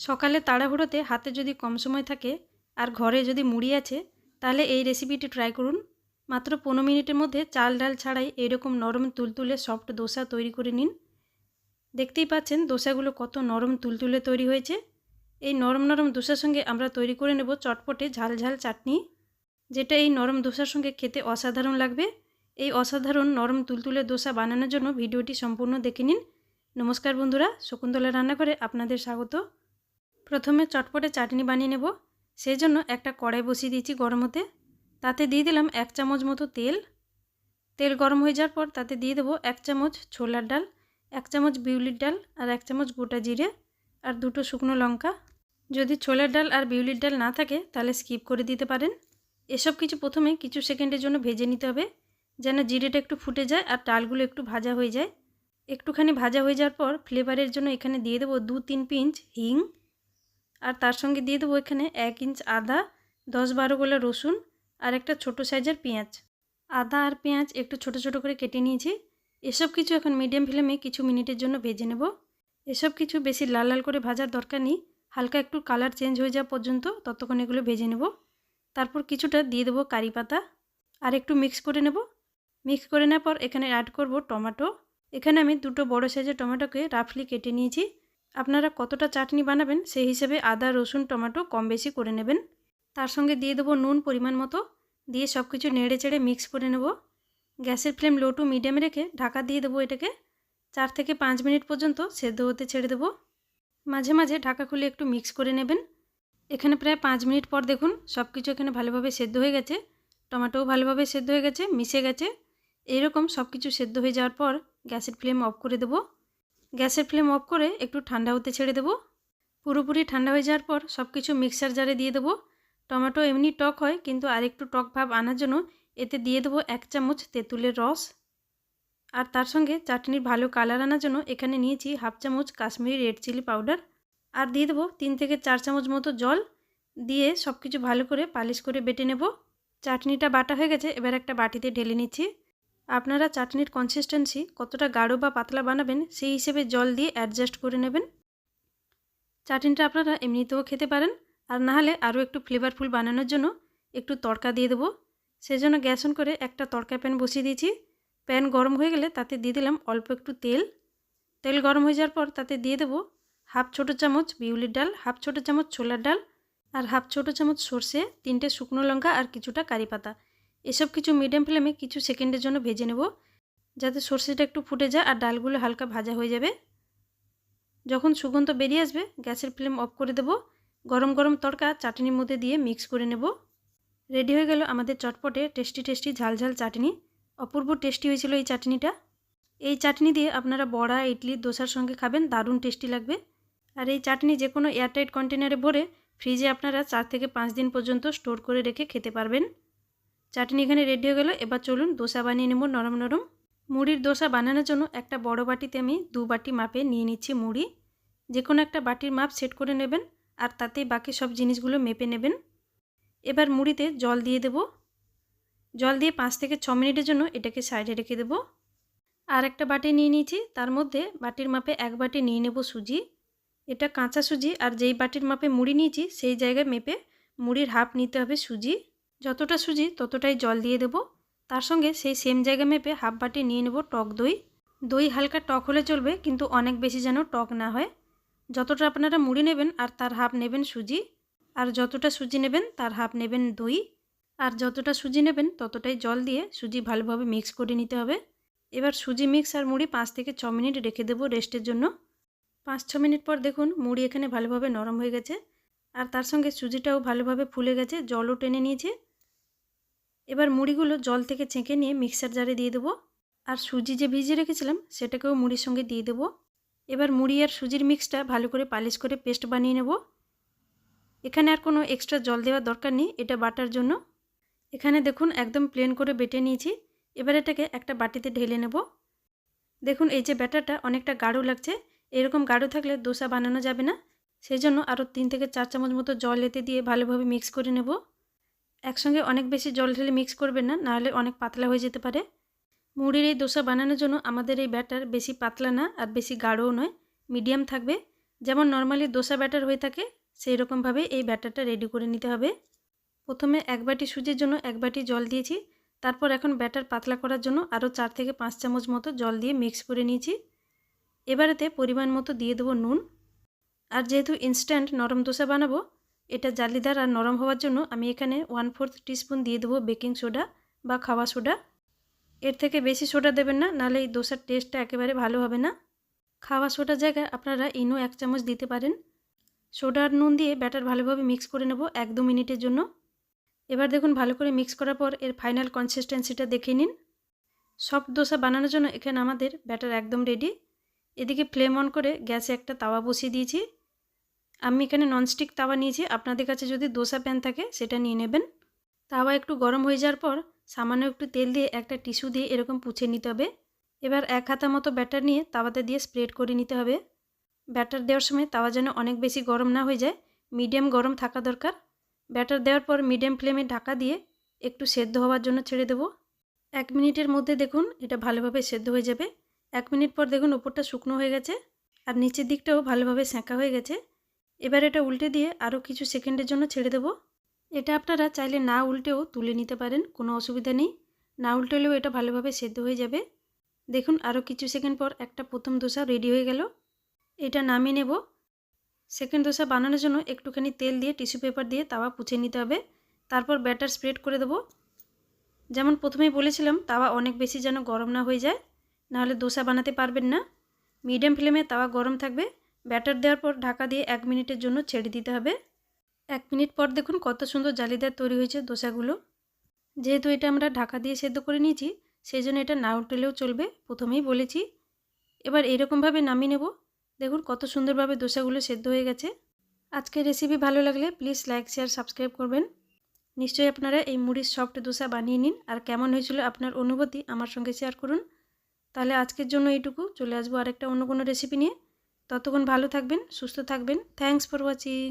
সকালে তাড়াহুড়োতে হাতে যদি কম সময় থাকে আর ঘরে যদি মুড়ি আছে, তাহলে এই রেসিপিটি ট্রাই করুন। মাত্র পনেরো মিনিটের মধ্যে চাল ডাল ছাড়াই এরকম নরম তুলতুলে সফট দোসা তৈরি করে নিন। দেখতেই পাচ্ছেন দোসাগুলো কত নরম তুলতুলে তৈরি হয়েছে। এই নরম নরম দোসার সঙ্গে আমরা তৈরি করে নেব চটপটে ঝাল ঝাল চাটনি, যেটা এই নরম দোসার সঙ্গে খেতে অসাধারণ লাগবে। এই অসাধারণ নরম তুলতুলে দোসা বানানোর জন্য ভিডিওটি সম্পূর্ণ দেখে নিন। নমস্কার বন্ধুরা, শকুন্তলা রান্নাঘরে আপনাদের স্বাগত। প্রথমে চটপটে চাটনি বানিয়ে নেব। সেই জন্য একটা কড়াই বসিয়ে দিয়েছি গরম হতে। তাতে দিয়ে দিলাম এক চামচ মতো তেল। তেল গরম হয়ে যাওয়ার পর তাতে দিয়ে দেবো এক চামচ ছোলার ডাল, এক চামচ বিউলির ডাল আর এক চামচ গোটা জিরে আর দুটো শুকনো লঙ্কা। যদি ছোলার ডাল আর বিউলির ডাল না থাকে তাহলে স্কিপ করে দিতে পারেন। এসব কিছু প্রথমে কিছু সেকেন্ডের জন্য ভেজে নিতে হবে, যেন জিরেটা একটু ফুটে যায় আর ডালগুলো একটু ভাজা হয়ে যায়। একটুখানি ভাজা হয়ে যাওয়ার পর ফ্লেভারের জন্য এখানে দিয়ে দেবো দু তিন পিঞ্চ হিং। আর তার সঙ্গে দিয়ে দেবো এখানে এক ইঞ্চ আদা, দশ বারো গোলা রসুন আর একটা ছোটো সাইজের পেঁয়াজ। আদা আর পেঁয়াজ একটু ছোট ছোট করে কেটে নিয়েছি। এসব কিছু এখন মিডিয়াম ফ্লেমে কিছু মিনিটের জন্য ভেজে নেব। এসব কিছু বেশি লাল লাল করে ভাজার দরকার নেই। হালকা একটু কালার চেঞ্জ হয়ে যাওয়া পর্যন্ত ততক্ষণ এগুলো ভেজে নেব। তারপর কিছুটা দিয়ে দেবো কারি পাতা। আর একটু মিক্স করে নেব। মিক্স করে নেওয়ার পর এখানে অ্যাড করব টমেটো। এখানে আমি দুটো বড় সাইজের টমেটোকে রাফলি কেটে নিয়েছি। আপনারা কতটা চাটনি বানাবেন সেই হিসেবে আদা, রসুন, টমেটো কম বেশি করে নেবেন। তার সঙ্গে দিয়ে দেবো নুন পরিমাণ মতো। দিয়ে সব কিছু নেড়ে চেড়ে মিক্স করে নেব। গ্যাসের ফ্লেম লো টু মিডিয়ামে রেখে ঢাকা দিয়ে দেবো এটাকে। চার থেকে পাঁচ মিনিট পর্যন্ত সেদ্ধ হতে ছেড়ে দেবো। মাঝে মাঝে ঢাকা খুলে একটু মিক্স করে নেবেন। এখানে প্রায় পাঁচ মিনিট পর দেখুন সব কিছু এখানে ভালোভাবে সেদ্ধ হয়ে গেছে। টমেটোও ভালোভাবে সেদ্ধ হয়ে গেছে, মিশে গেছে। এইরকম সব কিছু সেদ্ধ হয়ে যাওয়ার পর গ্যাসের ফ্লেম অফ করে দেবো। গ্যাসের ফ্লেম অফ করে একটু ঠান্ডা হতে ছেড়ে দেবো। পুরোপুরি ঠান্ডা হয়ে যাওয়ার পর সব কিছু মিক্সার জারে দিয়ে দেবো। টমেটো এমনি টক হয়, কিন্তু আরেকটু টক ভাব আনার জন্য এতে দিয়ে দেবো এক চামচ তেঁতুলের রস। আর তার সঙ্গে চাটনির ভালো কালার আনার জন্য এখানে নিয়েছি হাফ চামচ কাশ্মীরি রেড চিলি পাউডার। আর দিয়ে দেবো তিন থেকে চার চামচ মতো জল। দিয়ে সব কিছু ভালো করে পালিশ করে বেটে নেব। চাটনিটা বাটা হয়ে গেছে, এবার একটা বাটিতে ঢেলে নিচ্ছি। আপনারা চাটনির কনসিস্টেন্সি কতটা গাঢ় বা পাতলা বানাবেন সেই হিসেবে জল দিয়ে অ্যাডজাস্ট করে নেবেন। চাটনিটা আপনারা এমনিতেও খেতে পারেন, আর না হলে আরও একটু ফ্লেভারফুল বানানোর জন্য একটু তড়কা দিয়ে দেবো। সেজন্য গ্যাস অন করে একটা তড়কা প্যান বসিয়ে দিয়েছি। প্যান গরম হয়ে গেলে তাতে দিয়ে দিলাম অল্প একটু তেল। তেল গরম হয়ে যাওয়ার পর তাতে দিয়ে দেবো হাফ ছোটো চামচ বিউলির ডাল, হাফ ছোটো চামচ ছোলার ডাল, আর হাফ ছোটো চামচ সর্ষে, তিনটে শুকনো লঙ্কা, আর কিছুটা কারি পাতা। এসব কিছু মিডিয়াম ফ্লেমে কিছু সেকেন্ডের জন্য ভেজে নেব, যাতে সর্ষেটা একটু ফুটে যায় আর ডালগুলো হালকা ভাজা হয়ে যাবে। যখন সুগন্ধ বেরিয়ে আসবে, গ্যাসের ফ্লেম অফ করে দেব, গরম গরম তড়কা চাটনির মধ্যে দিয়ে মিক্স করে নেব। রেডি হয়ে গেল আমাদের চটপটে টেস্টি টেস্টি ঝাল ঝাল চাটনি। অপূর্ব টেস্টি হয়েছিল এই চাটনিটা। এই চাটনি দিয়ে আপনারা বড়া, ইডলি, দোসার সঙ্গে খাবেন, দারুণ টেস্টি লাগবে। আর এই চাটনি যে কোনো এয়ারটাইট কন্টেনারে ভরে ফ্রিজে আপনারা চার থেকে পাঁচ দিন পর্যন্ত স্টোর করে রেখে খেতে পারবেন। চাটনি এখানে রেডি হয়ে গেলো। এবার চলুন দোসা বানিয়ে নেব নরম নরম। মুড়ির দোসা বানানোর জন্য একটা বড় বাটিতে আমি দু বাটি মাপে নিয়ে নিচ্ছি মুড়ি। যে কোনো একটা বাটির মাপ সেট করে নেবেন আর তাতেই বাকি সব জিনিসগুলো মেপে নেবেন। এবার মুড়িতে জল দিয়ে দেব। জল দিয়ে পাঁচ থেকে ছ মিনিটের জন্য এটাকে সাইডে রেখে দেব। আর একটা বাটি নিয়ে নিয়েছি, তার মধ্যে বাটির মাপে এক বাটি নিয়ে নেব সুজি। এটা কাঁচা সুজি আর যেই বাটির মাপে মুড়ি নিয়েছি, সেই জায়গায় মেপে মুড়ির হাফ নিতে হবে সুজি। যতটা সুজি ততটাই জল দিয়ে দেব। তার সঙ্গে সেই সেম জায়গা মেপে হাফ বাটি নিয়ে নেব টক দই। দই হালকা টক হলে চলবে, কিন্তু অনেক বেশি যেন টক না হয়। যতটা আপনারা মুড়ি নেবেন আর তার হাফ নেবেন সুজি, আর যতটা সুজি নেবেন তার হাফ নেবেন দই। আর যতটা সুজি নেবেন ততটাই জল দিয়ে সুজি ভালোভাবে মিক্স করে নিতে হবে। এবার সুজি মিক্স আর মুড়ি পাঁচ থেকে ছ মিনিট রেখে দেবো রেস্টের জন্য। পাঁচ ছ মিনিট পর দেখুন মুড়ি এখানে ভালোভাবে নরম হয়ে গেছে। আর তার সঙ্গে সুজিটাও ভালোভাবে ফুলে গেছে, জলও টেনে নিয়েছে। এবার মুড়িগুলো জল থেকে ছেঁকে নিয়ে মিক্সার জারে দিয়ে দেবো। আর সুজি যে ভিজিয়ে রেখেছিলাম, সেটাকেও মুড়ির সঙ্গে দিয়ে দেবো। এবার মুড়ি আর সুজির মিক্সটা ভালো করে পালিশ করে পেস্ট বানিয়ে নেব। এখানে আর কোনো এক্সট্রা জল দেওয়ার দরকার নেই, এটা বাটার জন্য। এখানে দেখুন, একদম প্লেন করে বেটে নিয়েছি। এবার এটাকে একটা বাটিতে ঢেলে নেব। দেখুন, এই যে ব্যাটারটা অনেকটা গাঢ় লাগছে। এরকম গাঢ় থাকলে দোসা বানানো যাবে না। সেই জন্য আরও তিন থেকে চার চামচ মতো জল এতে দিয়ে ভালোভাবে মিক্স করে নেব। একসঙ্গে অনেক বেশি জল ঢেলে মিক্স করবেন না, নাহলে অনেক পাতলা হয়ে যেতে পারে। মুড়ির এই দোসা বানানোর জন্য আমাদের এই ব্যাটার বেশি পাতলা না আর বেশি গাঢ়ও নয় মিডিয়াম থাকবে। যেমন নর্মালি দোসা ব্যাটার হয়ে থাকে সেই রকমভাবে এই ব্যাটারটা রেডি করে নিতে হবে। প্রথমে এক বাটি সুজির জন্য এক বাটি জল দিয়েছি, তারপর এখন ব্যাটার পাতলা করার জন্য আরও চার থেকে পাঁচ চামচ মতো জল দিয়ে মিক্স করে নিয়েছি। এবারেতে পরিমাণ মতো দিয়ে দেবো নুন। আর যেহেতু ইনস্ট্যান্ট নরম দোসা বানাবো এটা জালিদার আর নরম হওয়ার জন্য আমি এখানে ওয়ান ফোর্থ টিস্পুন দিয়ে দেবো বেকিং সোডা বা খাওয়া সোডা এর থেকে বেশি সোডা দেবেন না, নাহলে এই দোসার টেস্টটা একেবারে ভালো হবে না। খাওয়া সোডার জায়গায় আপনারা ইনো এক চামচ দিতে পারেন। সোডা আর নুন দিয়ে ব্যাটার ভালোভাবে মিক্স করে নেব এক দু মিনিটের জন্য। এবার দেখুন ভালো করে মিক্স করার পর এর ফাইনাল কনসিস্টেন্সিটা দেখে নিন। সফট দোসা বানানোর জন্য এখানে আমাদের ব্যাটার একদম রেডি এদিকে ফ্লেম অন করে গ্যাসে একটা তাওয়া বসিয়ে দিয়েছি। আমি এখানে ননস্টিক তাওয়া নিয়েছি। আপনাদের কাছে যদি দোসা প্যান থাকে, সেটা নিয়ে নেবেন। তাওয়া একটু গরম হয়ে যাওয়ার পর, সামান্য একটু তেল দিয়ে একটা টিস্যু দিয়ে এরকম পুছে নিতে হবে। এবার এক হাতা মতো ব্যাটার নিয়ে তাওয়াতে দিয়ে স্প্রেড করে নিতে হবে। ব্যাটার দেওয়ার সময় তাওয়া যেন অনেক বেশি গরম না হয়ে যায়। মিডিয়াম গরম থাকা দরকার। ব্যাটার দেওয়ার পর মিডিয়াম ফ্লেমে ঢাকা দিয়ে একটু সেদ্ধ হওয়ার জন্য ছেড়ে দেবো। এক মিনিটের মধ্যে দেখুন, এটা ভালোভাবে সেদ্ধ হয়ে যাবে। এক মিনিট পর দেখুন, ওপরটা শুকনো হয়ে গেছে। আর নিচের দিকটাও ভালোভাবে সেঁকা হয়ে গেছে। এবার এটা উল্টে দিয়ে আরও কিছু সেকেন্ডের জন্য ছেড়ে দেবো। এটা আপনারা চাইলে না উল্টেও তুলে নিতে পারেন, কোনো অসুবিধা নেই। না উল্টেলেও এটা ভালোভাবে সেদ্ধ হয়ে যাবে। দেখুন আরও কিছু সেকেন্ড পর একটা প্রথম দোসা রেডি হয়ে গেল। এটা নামিয়ে নেব। সেকেন্ড দোসা বানানোর জন্য একটুখানি তেল দিয়ে টিস্যু পেপার দিয়ে তাওয়া পুছে নিতে হবে। তারপর ব্যাটার স্প্রেড করে দেবো। যেমন প্রথমেই বলেছিলাম, তাওয়া অনেক বেশি যেন গরম না হয়ে যায়, নাহলে দোসা বানাতে পারবেন না। মিডিয়াম ফ্লেমে তাওয়া গরম থাকবে। ব্যাটার দেওয়ার পর ঢাকা দিয়ে এক মিনিটের জন্য ছেড়ে দিতে হবে। এক মিনিট পর দেখুন কত সুন্দর জালিদার তৈরি হয়েছে দোসাগুলো। যেহেতু এটা আমরা ঢাকা দিয়ে সেদ্ধ করে নিয়েছি, সেই জন্য এটা না উঠলেও চলবে, প্রথমেই বলেছি। এবার এরকমভাবে নামিয়ে নেব। দেখুন কত সুন্দরভাবে দোসাগুলো সেদ্ধ হয়ে গেছে। আজকের রেসিপি ভালো লাগলে প্লিজ লাইক শেয়ার সাবস্ক্রাইব করবেন। নিশ্চয়ই আপনারা এই মুড়ির সফট দোসা বানিয়ে নিন আর কেমন হয়েছিল আপনার অনুভূতি আমার সঙ্গে শেয়ার করুন। তাহলে আজকের জন্য এইটুকু, চলে আসব আরেকটা অন্য কোনো রেসিপি নিয়ে। ততক্ষণ ভালো থাকবেন সুস্থ থাকবেন। Thanks for watching